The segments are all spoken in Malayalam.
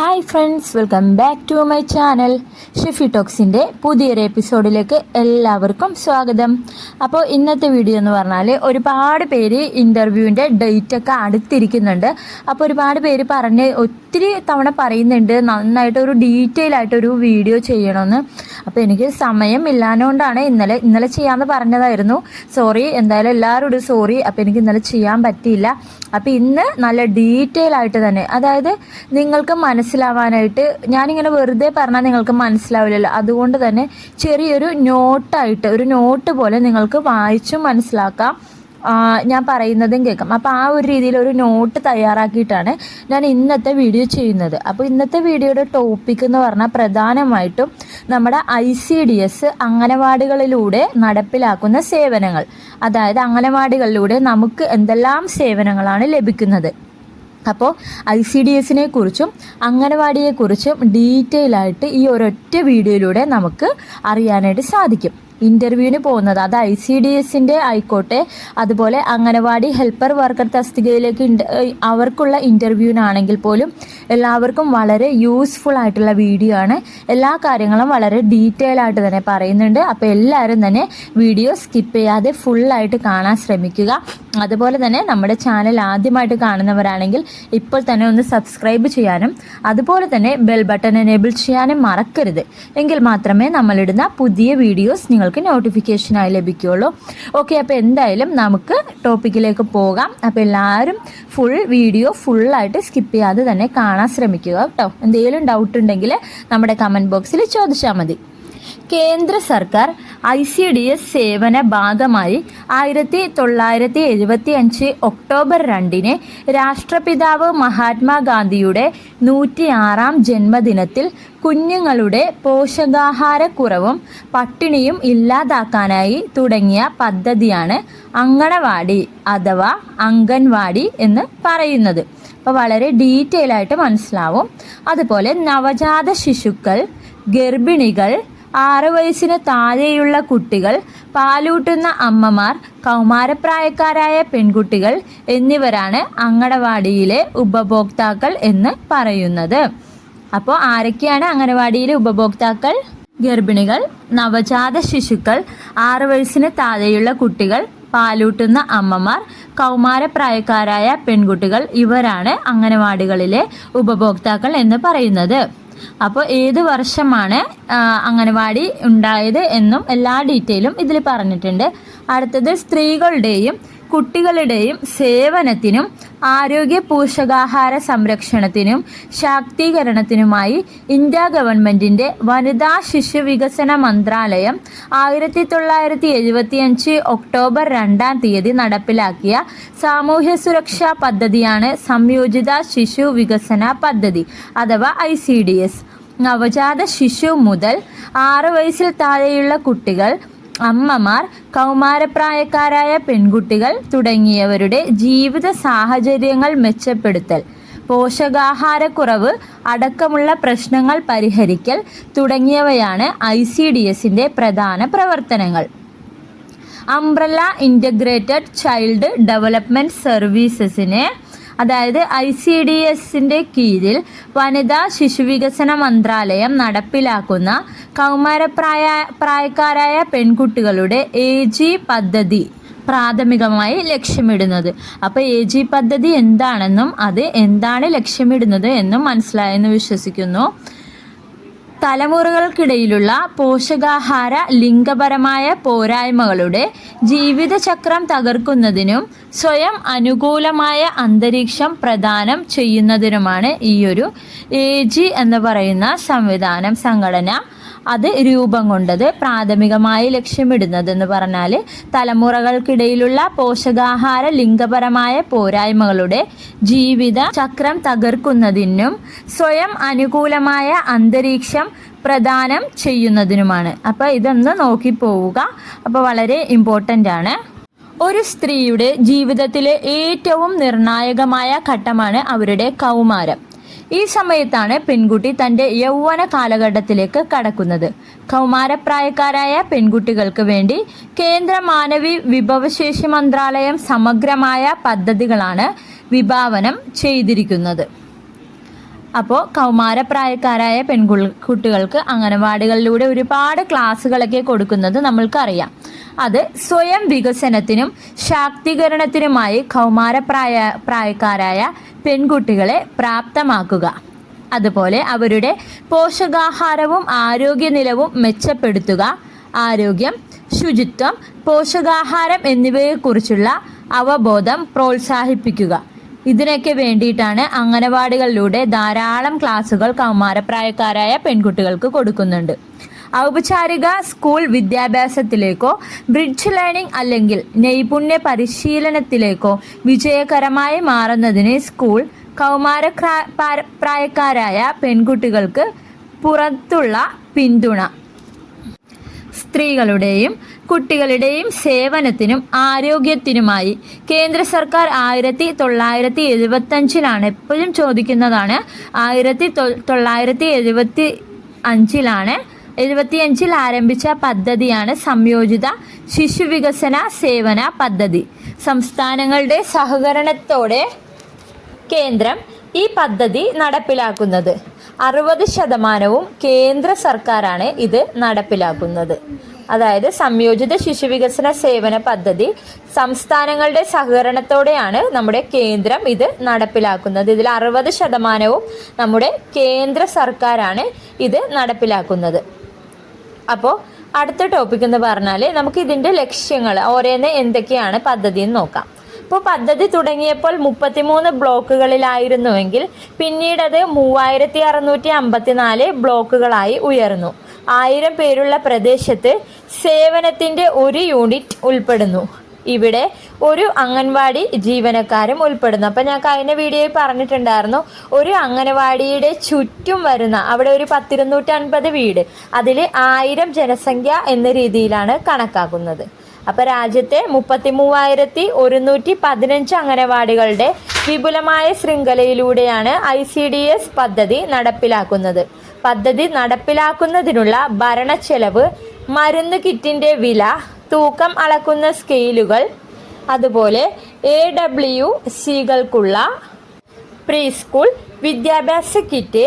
Hi friends welcome back to my channel Shifi ടോക്സിന്റെ പുതിയൊരു എപ്പിസോഡിലേക്ക് എല്ലാവർക്കും സ്വാഗതം. അപ്പോൾ ഇന്നത്തെ വീഡിയോ എന്ന് പറഞ്ഞാൽ ഒരുപാട് പേര് ഇന്റർവ്യൂവിന്റെ ഡേറ്റ് ഒക്കെ അടുത്തിരിക്കുന്നുണ്ട്. അപ്പോൾ ഒരുപാട് പേര് പറഞ്ഞ് ഒത്തിരി തവണ പറയുന്നുണ്ട് നന്നായിട്ട് ഒരു ഡീറ്റെയിൽ ആയിട്ട് ഒരു വീഡിയോ ചെയ്യണമെന്ന് അപ്പോൾ എനിക്ക് സമയം ഇല്ലാഞ്ഞുകൊണ്ടാണ് ഇന്നലെ ഇന്നലെ ചെയ്യാമെന്ന് പറഞ്ഞതായിരുന്നു. സോറി എന്തായാലും എല്ലാവരോടും സോറി അപ്പോൾ എനിക്ക് ഇന്നലെ ചെയ്യാൻ പറ്റിയില്ല. അപ്പോൾ ഇന്ന് നല്ല ഡീറ്റെയിൽ ആയിട്ട് തന്നെ അതായത് നിങ്ങൾക്ക് മനസ്സിലാവാനായിട്ട് ഞാനിങ്ങനെ വെറുതെ പറഞ്ഞാൽ നിങ്ങൾക്ക് മനസ്സിലാവില്ലല്ലോ. അതുകൊണ്ട് തന്നെ ചെറിയൊരു നോട്ടായിട്ട് ഒരു നോട്ട് പോലെ നിങ്ങൾക്ക് വായിച്ചും മനസ്സിലാക്കാം. ഞാൻ പറയുന്നതും കേൾക്കാം. അപ്പോൾ ആ ഒരു രീതിയിൽ ഒരു നോട്ട് തയ്യാറാക്കിയിട്ടാണ് ഞാൻ ഇന്നത്തെ വീഡിയോ ചെയ്യുന്നത്. അപ്പോൾ ഇന്നത്തെ വീഡിയോയുടെ ടോപ്പിക് എന്ന് പറഞ്ഞാൽ പ്രധാനമായിട്ടും നമ്മുടെ ഐ സി ഡി എസ് അംഗനവാടികളിലൂടെ നടപ്പിലാക്കുന്ന സേവനങ്ങൾ. അതായത് അംഗനവാടികളിലൂടെ നമുക്ക് എന്തെല്ലാം സേവനങ്ങളാണ് ലഭിക്കുന്നത്. അപ്പോൾ ഐ സി ഡി എസിനെ കുറിച്ചും അംഗനവാടിയെക്കുറിച്ചും ഡീറ്റെയിൽ ആയിട്ട് ഈ ഒരൊറ്റ വീഡിയോയിലൂടെ നമുക്ക് അറിയാനായിട്ട് സാധിക്കും. ഇന്റർവ്യൂവിന് പോകുന്നത്. അത് ഐ സി ഡി എസിന്റെ ആയിക്കോട്ടെ അതുപോലെ അംഗനവാടി ഹെൽപ്പർ വർക്കർ തസ്തികയിലേക്ക് അവർക്കുള്ള ഇന്റർവ്യൂവിനാണെങ്കിൽ പോലും എല്ലാവർക്കും വളരെ യൂസ്ഫുൾ ആയിട്ടുള്ള വീഡിയോ ആണ്. എല്ലാ കാര്യങ്ങളും വളരെ ഡീറ്റെയിൽ ആയിട്ട് തന്നെ പറയുന്നുണ്ട്. അപ്പോൾ എല്ലാവരും തന്നെ വീഡിയോ സ്കിപ്പ് ചെയ്യാതെ ഫുള്ളായിട്ട് കാണാൻ ശ്രമിക്കുക. അതുപോലെ തന്നെ നമ്മുടെ ചാനൽ ആദ്യമായിട്ട് കാണുന്നവരാണെങ്കിൽ ഇപ്പോൾ തന്നെ ഒന്ന് സബ്സ്ക്രൈബ് ചെയ്യാനും അതുപോലെ തന്നെ ബെൽ ബട്ടൺ എനേബിൾ ചെയ്യാനും മറക്കരുത്. എങ്കിൽ മാത്രമേ നമ്മളിടുന്ന പുതിയ വീഡിയോസ് നിങ്ങൾക്ക് നോട്ടിഫിക്കേഷനായി ലഭിക്കുകയുള്ളൂ ഓക്കെ അപ്പോൾ എന്തായാലും നമുക്ക് ടോപ്പിക്കിലേക്ക് പോകാം. അപ്പോൾ എല്ലാവരും ഫുൾ വീഡിയോ ഫുള്ളായിട്ട് സ്കിപ്പ് ചെയ്യാതെ തന്നെ കാണാൻ ശ്രമിക്കുക കേട്ടോ. എന്തെങ്കിലും ഡൗട്ട് ഉണ്ടെങ്കിൽ നമ്മുടെ കമന്റ് ബോക്സിൽ ചോദിച്ചാൽ മതി. കേന്ദ്ര സർക്കാർ ഐ സി ഡി എസ് സേവന ഭാഗമായി ആയിരത്തി തൊള്ളായിരത്തി എഴുപത്തി അഞ്ച് ഒക്ടോബർ രണ്ടിന് രാഷ്ട്രപിതാവ് മഹാത്മാഗാന്ധിയുടെ നൂറ്റിയാറാം ജന്മദിനത്തിൽ കുഞ്ഞുങ്ങളുടെ പോഷകാഹാരക്കുറവും പട്ടിണിയും ഇല്ലാതാക്കാനായി തുടങ്ങിയ പദ്ധതിയാണ് അങ്കണവാടി അഥവാ അംഗൻവാടി എന്ന് പറയുന്നത്. അപ്പോൾ വളരെ ഡീറ്റെയിൽ ആയിട്ട് മനസ്സിലാവും. അതുപോലെ നവജാത ശിശുക്കൾ ഗർഭിണികൾ ആറ് വയസ്സിന് താഴെയുള്ള കുട്ടികൾ പാലൂട്ടുന്ന അമ്മമാർ കൗമാരപ്രായക്കാരായ പെൺകുട്ടികൾ എന്നിവരാണ് അങ്കണവാടിയിലെ ഉപഭോക്താക്കൾ എന്ന് പറയുന്നത്. അപ്പോൾ ആരൊക്കെയാണ് അങ്കണവാടിയിലെ ഉപഭോക്താക്കൾ? ഗർഭിണികൾ നവജാത ശിശുക്കൾ ആറു വയസ്സിന് താഴെയുള്ള കുട്ടികൾ പാലൂട്ടുന്ന അമ്മമാർ കൗമാരപ്രായക്കാരായ പെൺകുട്ടികൾ ഇവരാണ് അംഗനവാടികളിലെ ഉപഭോക്താക്കൾ എന്ന് പറയുന്നത്. അപ്പോൾ ഏത് വർഷമാണ് അംഗനവാടി ഉണ്ടായത് എന്നും എല്ലാ ഡീറ്റെയിലും ഇതിൽ പറഞ്ഞിട്ടുണ്ട്. അടുത്തത് സ്ത്രീകളുടെയും കുട്ടികളുടെയും സേവനത്തിനും ആരോഗ്യ പോഷകാഹാര സംരക്ഷണത്തിനും ശാക്തീകരണത്തിനുമായി ഇന്ത്യ ഗവൺമെന്റിന്റെ വനിതാ ശിശു വികസന മന്ത്രാലയം ആയിരത്തി തൊള്ളായിരത്തി എഴുപത്തിയഞ്ച് ഒക്ടോബർ രണ്ടാം തീയതി നടപ്പിലാക്കിയ സാമൂഹ്യ സുരക്ഷാ പദ്ധതിയാണ് സംയോജിത ശിശു വികസന പദ്ധതി അഥവാ ഐ നവജാത ശിശു മുതൽ ആറ് വയസ്സിൽ താഴെയുള്ള കുട്ടികൾ അമ്മമാർ കൗമാരപ്രായക്കാരായ പെൺകുട്ടികൾ തുടങ്ങിയവരുടെ ജീവിത സാഹചര്യങ്ങൾ മെച്ചപ്പെടുത്തൽ പോഷകാഹാരക്കുറവ് അടക്കമുള്ള പ്രശ്നങ്ങൾ പരിഹരിക്കൽ തുടങ്ങിയവയാണ് ഐ സി ഡി എസിന്റെ പ്രധാന പ്രവർത്തനങ്ങൾ. അംബ്രല്ല ഇന്റഗ്രേറ്റഡ് ചൈൽഡ് ഡെവലപ്മെന്റ് സർവീസസിനെ അതായത് ഐ സി ഡി എസിന്റെ കീഴിൽ വനിതാ ശിശുവികസന മന്ത്രാലയം നടപ്പിലാക്കുന്ന കൗമാരപ്രായ പ്രായക്കാരായ പെൺകുട്ടികളുടെ എ ജി പദ്ധതി പ്രാഥമികമായി ലക്ഷ്യമിടുന്നത്. അപ്പോൾ എ ജി പദ്ധതി എന്താണെന്നും അത് എന്താണ് ലക്ഷ്യമിടുന്നത് എന്നും മനസ്സിലായെന്ന് വിശ്വസിക്കുന്നു. തലമുറകൾക്കിടയിലുള്ള പോഷകാഹാര ലിംഗപരമായ പോരായ്മകളുടെ ജീവിതചക്രം തകർക്കുന്നതിനും സ്വയം അനുകൂലമായ അന്തരീക്ഷം പ്രദാനം ചെയ്യുന്നതിനുമാണ് ഈയൊരു എ ജി എന്ന് പറയുന്ന സംവിധാനം സംഘടന. അത് രൂപം കൊണ്ടത് പ്രാഥമികമായി ലക്ഷ്യമിടുന്നതെന്ന് പറഞ്ഞാൽ തലമുറകൾക്കിടയിലുള്ള പോഷകാഹാര ലിംഗപരമായ പോരായ്മകളുടെ ജീവിത ചക്രം തകർക്കുന്നതിനും സ്വയം അനുകൂലമായ അന്തരീക്ഷം പ്രദാനം ചെയ്യുന്നതിനുമാണ്. അപ്പോൾ ഇതൊന്ന് നോക്കി പോവുക. അപ്പോൾ വളരെ ഇമ്പോർട്ടന്റ് ആണ്. ഒരു സ്ത്രീയുടെ ജീവിതത്തിലെ ഏറ്റവും നിർണായകമായ ഘട്ടമാണ് അവരുടെ കൗമാരം. ഈ സമയത്താണ് പെൺകുട്ടി തന്റെ യൗവന കാലഘട്ടത്തിലേക്ക് കടക്കുന്നത്. കൗമാരപ്രായക്കാരായ പെൺകുട്ടികൾക്ക് വേണ്ടി കേന്ദ്ര മാനവി വിഭവശേഷി മന്ത്രാലയം സമഗ്രമായ പദ്ധതികളാണ് വിഭാവനം ചെയ്തിരിക്കുന്നത്. അപ്പോൾ കൗമാരപ്രായക്കാരായ പെൺകുട്ടികൾക്ക് അംഗനവാടികളിലൂടെ ഒരുപാട് ക്ലാസ്സുകളൊക്കെ കൊടുക്കുന്നത് നമ്മൾക്കറിയാം. അത് സ്വയം വികസനത്തിനും ശാക്തീകരണത്തിനുമായി കൗമാരപ്രായ പ്രായക്കാരായ പെൺകുട്ടികളെ പ്രാപ്തമാക്കുക. അതുപോലെ അവരുടെ പോഷകാഹാരവും ആരോഗ്യനിലവും മെച്ചപ്പെടുത്തുക. ആരോഗ്യം ശുചിത്വം പോഷകാഹാരം എന്നിവയെക്കുറിച്ചുള്ള അവബോധം പ്രോത്സാഹിപ്പിക്കുക. ഇതിനൊക്കെ വേണ്ടിയിട്ടാണ് അംഗനവാടികളിലൂടെ ധാരാളം ക്ലാസുകൾ കൗമാരപ്രായക്കാരായ പെൺകുട്ടികൾക്ക് കൊടുക്കുന്നുണ്ട്. ഔപചാരിക സ്കൂൾ വിദ്യാഭ്യാസത്തിലേക്കോ ബ്രിഡ്ജ് ലേണിംഗ് അല്ലെങ്കിൽ നൈപുണ്യ പരിശീലനത്തിലേക്കോ വിജയകരമായി മാറുന്നതിന് സ്കൂൾ കൗമാര പ്രായക്കാരായ പെൺകുട്ടികൾക്ക് പുറത്തുള്ള പിന്തുണ. സ്ത്രീകളുടെയും കുട്ടികളുടെയും സേവനത്തിനും ആരോഗ്യത്തിനുമായി കേന്ദ്ര സർക്കാർ ആയിരത്തി തൊള്ളായിരത്തി എഴുപത്തഞ്ചിലാണ് എപ്പോഴും ചോദിക്കുന്നതാണ് ആയിരത്തി തൊള്ളായിരത്തി എഴുപത്തി അഞ്ചിലാണ് എഴുപത്തിയഞ്ചിൽ ആരംഭിച്ച പദ്ധതിയാണ് സംയോജിത ശിശുവികസന സേവന പദ്ധതി. സംസ്ഥാനങ്ങളുടെ സഹകരണത്തോടെ കേന്ദ്രം ഈ പദ്ധതി നടപ്പിലാക്കുന്നത്. അറുപത് ശതമാനവും കേന്ദ്ര സർക്കാരാണ് ഇത് നടപ്പിലാക്കുന്നത്. അതായത് സംയോജിത ശിശുവികസന സേവന പദ്ധതി സംസ്ഥാനങ്ങളുടെ സഹകരണത്തോടെയാണ് നമ്മുടെ കേന്ദ്രം ഇത് നടപ്പിലാക്കുന്നത്. ഇതിൽ അറുപത് ശതമാനവും നമ്മുടെ കേന്ദ്ര സർക്കാരാണ് ഇത് നടപ്പിലാക്കുന്നത്. അപ്പോൾ അടുത്ത ടോപ്പിക് എന്ന് പറഞ്ഞാൽ നമുക്ക് ഇതിന്റെ ലക്ഷ്യങ്ങൾ ഓരോന്ന് എന്തൊക്കെയാണ് പദ്ധതി എന്ന് നോക്കാം. ഇപ്പോൾ പദ്ധതി തുടങ്ങിയപ്പോൾ മുപ്പത്തിമൂന്ന് ബ്ലോക്കുകളിലായിരുന്നുവെങ്കിൽ പിന്നീടത് മൂവായിരത്തി അറുന്നൂറ്റി അമ്പത്തിനാല് ബ്ലോക്കുകളായി ഉയർന്നു. ആയിരം പേരുള്ള പ്രദേശത്ത് സേവനത്തിന്റെ ഒരു യൂണിറ്റ് ഉൾപ്പെടുന്നു. ഇവിടെ ഒരു അംഗൻവാടി ജീവനക്കാരും ഉൾപ്പെടുന്നു. അപ്പം ഞാൻ കഴിഞ്ഞ വീഡിയോയിൽ പറഞ്ഞിട്ടുണ്ടായിരുന്നു ഒരു അംഗനവാടിയുടെ ചുറ്റും വരുന്ന അവിടെ ഒരു പത്തിരുന്നൂറ്റി അൻപത് വീട് അതിൽ ആയിരം ജനസംഖ്യ എന്ന രീതിയിലാണ് കണക്കാക്കുന്നത്. അപ്പോൾ രാജ്യത്തെ മുപ്പത്തി മൂവായിരത്തി ഒരുന്നൂറ്റി പതിനഞ്ച് അംഗനവാടികളുടെ വിപുലമായ ശൃംഖലയിലൂടെയാണ് ഐ സി ഡി എസ് പദ്ധതി നടപ്പിലാക്കുന്നത്. പദ്ധതി നടപ്പിലാക്കുന്നതിനുള്ള ഭരണ ചെലവ് മരുന്ന് കിറ്റിന്റെ വില തൂക്കം അളക്കുന്ന സ്കെയിലുകൾ അതുപോലെ എ ഡബ്ല്യു സികൾക്കുള്ള പ്രീ സ്കൂൾ വിദ്യാഭ്യാസ കിറ്റ്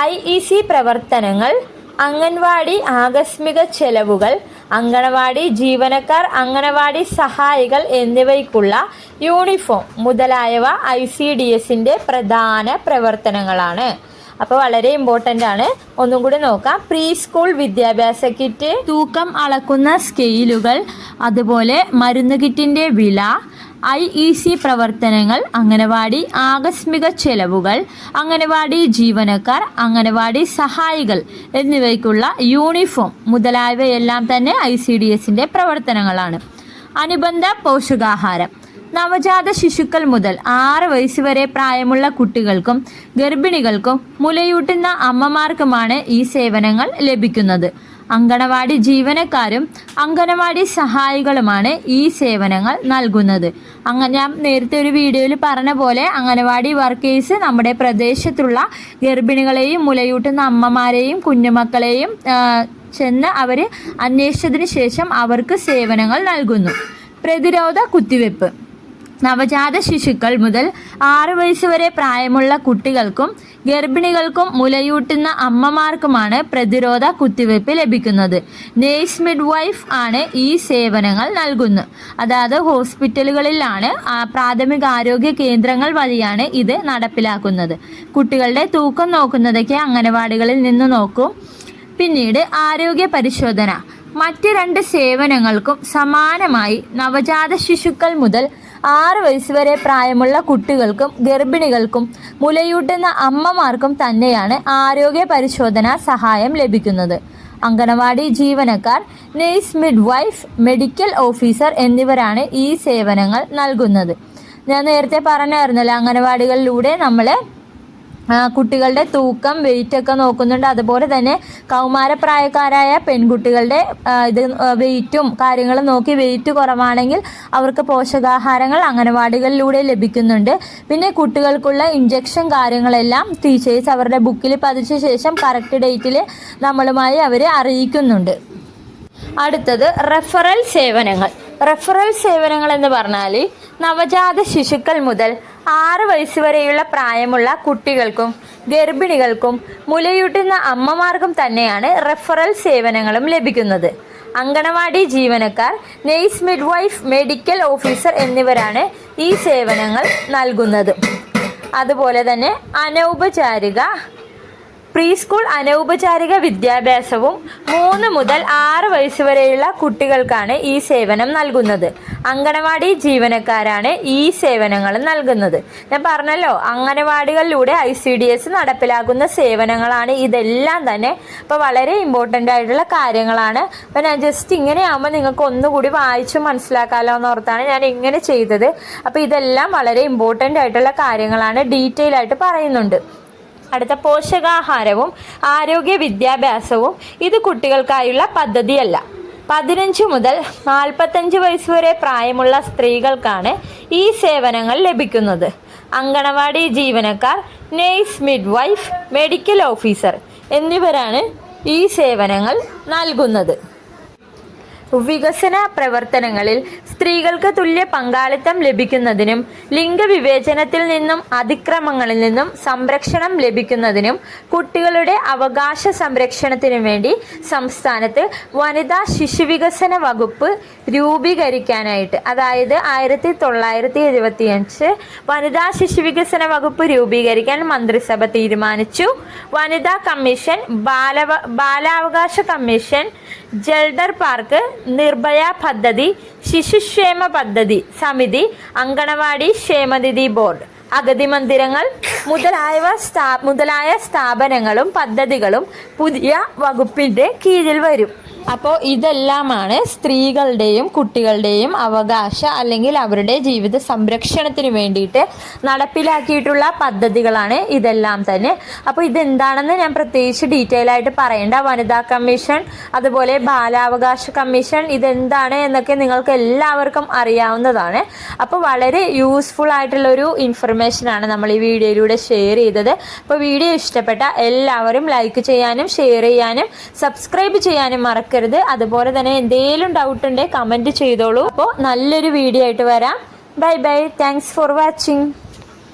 ഐ ഇ സി പ്രവർത്തനങ്ങൾ അംഗൻവാടി ആകസ്മിക ചെലവുകൾ അങ്കണവാടി ജീവനക്കാർ അങ്കണവാടി സഹായികൾ എന്നിവയ്ക്കുള്ള യൂണിഫോം മുതലായവ ഐ സി ഡി എസിന്റെ പ്രധാന പ്രവർത്തനങ്ങളാണ്. അപ്പോൾ വളരെ ഇമ്പോർട്ടന്റ് ആണ്. ഒന്നും കൂടി നോക്കാം. പ്രീ സ്കൂൾ വിദ്യാഭ്യാസ കിറ്റ് തൂക്കം അളക്കുന്ന സ്കെയിലുകൾ അതുപോലെ മരുന്ന് കിറ്റിന്റെ വില ഐ ഇ സി പ്രവർത്തനങ്ങൾ അംഗനവാടി ആകസ്മിക ചെലവുകൾ അംഗനവാടി ജീവനക്കാർ അംഗനവാടി സഹായികൾ എന്നിവയ്ക്കുള്ള യൂണിഫോം മുതലായവയെല്ലാം തന്നെ ഐ സി ഡി എസിന്റെ പ്രവർത്തനങ്ങളാണ്. അനുബന്ധ പോഷകാഹാരം. നവജാത ശിശുക്കൾ മുതൽ ആറ് വയസ്സ് വരെ പ്രായമുള്ള കുട്ടികൾക്കും ഗർഭിണികൾക്കും മുലയൂട്ടുന്ന അമ്മമാർക്കുമാണ് ഈ സേവനങ്ങൾ ലഭിക്കുന്നത്. അങ്കണവാടി ജീവനക്കാരും അങ്കണവാടി സഹായികളുമാണ് ഈ സേവനങ്ങൾ നൽകുന്നത്. അങ്ങനെ ഞാൻ നേരത്തെ ഒരു വീഡിയോയിൽ പറഞ്ഞ പോലെ അങ്കണവാടി വർക്കേഴ്സ് നമ്മുടെ പ്രദേശത്തുള്ള ഗർഭിണികളെയും മുലയൂട്ടുന്ന അമ്മമാരെയും കുഞ്ഞുമക്കളെയും ചെന്ന് അവർ അന്വേഷിച്ചതിന് ശേഷം അവർക്ക് സേവനങ്ങൾ നൽകുന്നു. പ്രതിരോധ കുത്തിവെപ്പ്. നവജാത ശിശുക്കൾ മുതൽ ആറു വയസ്സ് വരെ പ്രായമുള്ള കുട്ടികൾക്കും ഗർഭിണികൾക്കും മുലയൂട്ടുന്ന അമ്മമാർക്കുമാണ് പ്രതിരോധ കുത്തിവയ്പ് ലഭിക്കുന്നത്. നേഴ്സ് മിഡ് വൈഫ് ആണ് ഈ സേവനങ്ങൾ നൽകുന്നത്. അതായത് ഹോസ്പിറ്റലുകളിലാണ് പ്രാഥമിക ആരോഗ്യ കേന്ദ്രങ്ങൾ വഴിയാണ് ഇത് നടപ്പിലാക്കുന്നത്. കുട്ടികളുടെ തൂക്കം നോക്കുന്നതൊക്കെ അംഗനവാടികളിൽ നിന്ന് നോക്കും. പിന്നീട് ആരോഗ്യ പരിശോധന. മറ്റ് രണ്ട് സേവനങ്ങൾക്കും സമാനമായി നവജാത ശിശുക്കൾ മുതൽ ആറ് വയസ്സ് വരെ പ്രായമുള്ള കുട്ടികൾക്കും ഗർഭിണികൾക്കും മുലയൂട്ടുന്ന അമ്മമാർക്കും തന്നെയാണ് ആരോഗ്യ പരിശോധന സഹായം ലഭിക്കുന്നത്. അങ്കണവാടി ജീവനക്കാർ nurse midwife medical officer എന്നിവരാണ് ഈ സേവനങ്ങൾ നൽകുന്നത്. ഞാൻ നേരത്തെ പറഞ്ഞായിരുന്നല്ലോ അംഗനവാടികളിലൂടെ നമ്മൾ കുട്ടികളുടെ തൂക്കം വെയിറ്റ് ഒക്കെ നോക്കുന്നുണ്ട്. അതുപോലെ തന്നെ കൗമാരപ്രായക്കാരായ പെൺകുട്ടികളുടെ ഇത് വെയിറ്റും കാര്യങ്ങളും നോക്കി വെയിറ്റ് കുറവാണെങ്കിൽ അവർക്ക് പോഷകാഹാരങ്ങൾ അംഗനവാടികളിലൂടെ ലഭിക്കുന്നുണ്ട്. പിന്നെ കുട്ടികൾക്കുള്ള ഇഞ്ചക്ഷൻ കാര്യങ്ങളെല്ലാം ടീച്ചേഴ്സ് അവരുടെ ബുക്കിൽ പതിച്ച ശേഷം കറക്റ്റ് ഡേറ്റിൽ നമ്മളുമായി അവരെ അറിയിക്കുന്നുണ്ട്. അടുത്തത് റെഫറൽ സേവനങ്ങൾ. റെഫറൽ സേവനങ്ങൾ എന്ന് പറഞ്ഞാൽ നവജാത ശിശുക്കൾ മുതൽ ആറ് വയസ്സ് വരെയുള്ള പ്രായമുള്ള കുട്ടികൾക്കും ഗർഭിണികൾക്കും മുലയൂട്ടുന്ന അമ്മമാർക്കും തന്നെയാണ് റെഫറൽ സേവനങ്ങളും ലഭിക്കുന്നത്. അങ്കണവാടി ജീവനക്കാർ നെയ്സ് മിഡ്വൈഫ് മെഡിക്കൽ ഓഫീസർ എന്നിവരാണ് ഈ സേവനങ്ങൾ നൽകുന്നത്. അതുപോലെ തന്നെ അനൗപചാരിക പ്രീ സ്കൂൾ അനൗപചാരിക വിദ്യാഭ്യാസവും മൂന്ന് മുതൽ ആറ് വയസ്സ് വരെയുള്ള കുട്ടികൾക്കാണ് ഈ സേവനം നൽകുന്നത്. അങ്കണവാടി ജീവനക്കാരാണ് ഈ സേവനങ്ങൾ നൽകുന്നത്. ഞാൻ പറഞ്ഞല്ലോ അങ്കണവാടികളിലൂടെ ഐ സി ഡി എസ് നടപ്പിലാക്കുന്ന സേവനങ്ങളാണ് ഇതെല്ലാം തന്നെ. അപ്പോൾ വളരെ ഇമ്പോർട്ടന്റ് ആയിട്ടുള്ള കാര്യങ്ങളാണ്. അപ്പോൾ ഞാൻ ജസ്റ്റ് ഇങ്ങനെ ആകുമ്പോൾ നിങ്ങൾക്ക് ഒന്നുകൂടി വായിച്ച് മനസ്സിലാക്കാമല്ലോ എന്നോർത്താണ് ഞാൻ ഇങ്ങനെ ചെയ്തത്. അപ്പോൾ ഇതെല്ലാം വളരെ ഇമ്പോർട്ടന്റ് ആയിട്ടുള്ള കാര്യങ്ങളാണ് ഡീറ്റെയിൽ ആയിട്ട് പറയുന്നുണ്ട്. അടുത്ത പോഷകാഹാരവും ആരോഗ്യ വിദ്യാഭ്യാസവും ഇത് കുട്ടികൾക്കായുള്ള പദ്ധതിയല്ല. പതിനഞ്ച് മുതൽ നാൽപ്പത്തഞ്ച് വയസ്സ് വരെ പ്രായമുള്ള സ്ത്രീകൾക്കാണ് ഈ സേവനങ്ങൾ ലഭിക്കുന്നത്. അങ്കണവാടി ജീവനക്കാർ നേഴ്സ് മിഡ്വൈഫ് മെഡിക്കൽ ഓഫീസർ എന്നിവരാണ് ഈ സേവനങ്ങൾ നൽകുന്നത്. വികസന പ്രവർത്തനങ്ങളിൽ സ്ത്രീകൾക്ക് തുല്യ പങ്കാളിത്തം ലഭിക്കുന്നതിനും ലിംഗവിവേചനത്തിൽ നിന്നും അതിക്രമങ്ങളിൽ നിന്നും സംരക്ഷണം ലഭിക്കുന്നതിനും കുട്ടികളുടെ അവകാശ സംരക്ഷണത്തിനു വേണ്ടി സംസ്ഥാനത്ത് വനിതാ ശിശുവികസന വകുപ്പ് രൂപീകരിക്കാനായിട്ട് അതായത് ആയിരത്തി തൊള്ളായിരത്തി എഴുപത്തിയഞ്ച് വനിതാ ശിശുവികസന വകുപ്പ് രൂപീകരിക്കാൻ മന്ത്രിസഭ തീരുമാനിച്ചു. വനിതാ കമ്മീഷൻ ബാലവ ബാലാവകാശ കമ്മീഷൻ ജൽഡർ പാർക്ക് നിർഭയ പദ്ധതി ശിശുക്ഷേമ പദ്ധതി സമിതി അങ്കണവാടി ക്ഷേമനിധി ബോർഡ്. അഗതി മന്ദിരങ്ങൾ മുതലായവ സ്ഥാ മുതലായ സ്ഥാപനങ്ങളും പദ്ധതികളും പുതിയ വകുപ്പിന്റെ കീഴിൽ വരും. അപ്പോൾ ഇതെല്ലാമാണ് സ്ത്രീകളുടെയും കുട്ടികളുടെയും അവകാശ അല്ലെങ്കിൽ അവരുടെ ജീവിത സംരക്ഷണത്തിന് വേണ്ടിയിട്ട് നടപ്പിലാക്കിയിട്ടുള്ള പദ്ധതികളാണ് ഇതെല്ലാം തന്നെ. അപ്പോൾ ഇതെന്താണെന്ന് ഞാൻ പ്രത്യേകിച്ച് ഡീറ്റെയിൽ ആയിട്ട് പറയേണ്ട വനിതാ കമ്മീഷൻ അതുപോലെ ബാലാവകാശ കമ്മീഷൻ ഇതെന്താണ് എന്നൊക്കെ നിങ്ങൾക്ക് എല്ലാവർക്കും അറിയാവുന്നതാണ്. അപ്പോൾ വളരെ യൂസ്ഫുൾ ആയിട്ടുള്ള ഒരു ഇൻഫർമേഷനാണ് നമ്മൾ ഈ വീഡിയോയിലൂടെ ഷെയർ ചെയ്തത്. അപ്പോൾ വീഡിയോ ഇഷ്ടപ്പെട്ട എല്ലാവരും ലൈക്ക് ചെയ്യാനും ഷെയർ ചെയ്യാനും സബ്സ്ക്രൈബ് ചെയ്യാനും മറക്കരുത് അതുപോലെ തന്നെ എന്തെങ്കിലും ഡൗട്ട് ഉണ്ടെങ്കിൽ കമന്റ് ചെയ്തോളൂ. അപ്പോൾ നല്ലൊരു വീഡിയോ ആയിട്ട് വരാം. Bye bye thanks for watching